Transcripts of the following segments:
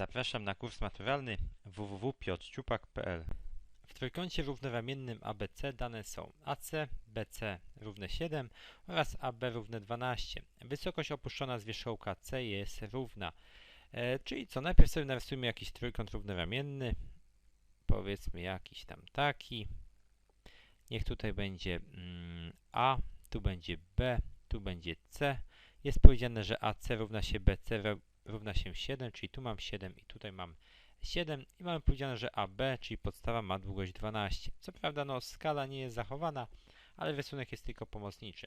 Zapraszam na kurs maturalny www.piotrciupak.pl W trójkącie równowamiennym ABC dane są AC, BC równe 7 oraz AB równe 12. Wysokość opuszczona z wierzchołka C jest równa. E, czyli co, najpierw sobie narysujmy jakiś trójkąt równowamienny. Powiedzmy jakiś tam taki. Niech tutaj będzie mm, A, tu będzie B, tu będzie C. Jest powiedziane, że AC równa się BC równa się 7, czyli tu mam 7 i tutaj mam 7 i mamy powiedziane, że AB, czyli podstawa ma długość 12. Co prawda no skala nie jest zachowana, ale rysunek jest tylko pomocniczy.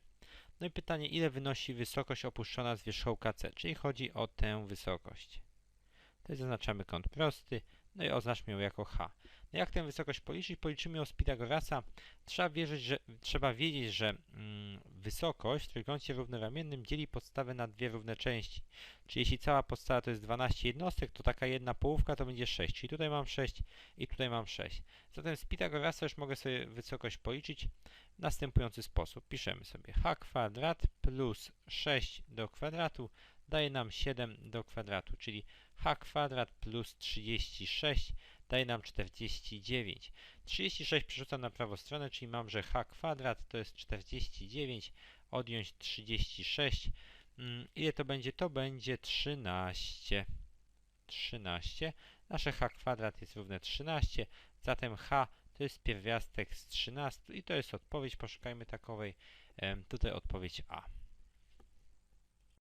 No i pytanie, ile wynosi wysokość opuszczona z wierzchołka C, czyli chodzi o tę wysokość. Tutaj zaznaczamy kąt prosty, no i oznaczmy ją jako H. No jak tę wysokość policzyć? Policzymy ją z Pitagorasa. Trzeba, wierzyć, że, trzeba wiedzieć, że mm, wysokość w trójkącie równowamiennym dzieli podstawę na dwie równe części. Czyli jeśli cała podstawa to jest 12 jednostek, to taka jedna połówka to będzie 6. Czyli tutaj mam 6 i tutaj mam 6. Zatem z Pitagorasa już mogę sobie wysokość policzyć w następujący sposób. Piszemy sobie h kwadrat plus 6 do kwadratu daje nam 7 do kwadratu, czyli h kwadrat plus 36 daje nam 49. 36 przerzucam na prawą stronę, czyli mam, że h kwadrat to jest 49, odjąć 36. Mm, ile to będzie? To będzie 13. 13. Nasze h kwadrat jest równe 13, zatem h to jest pierwiastek z 13 i to jest odpowiedź. Poszukajmy takowej. Tutaj odpowiedź A.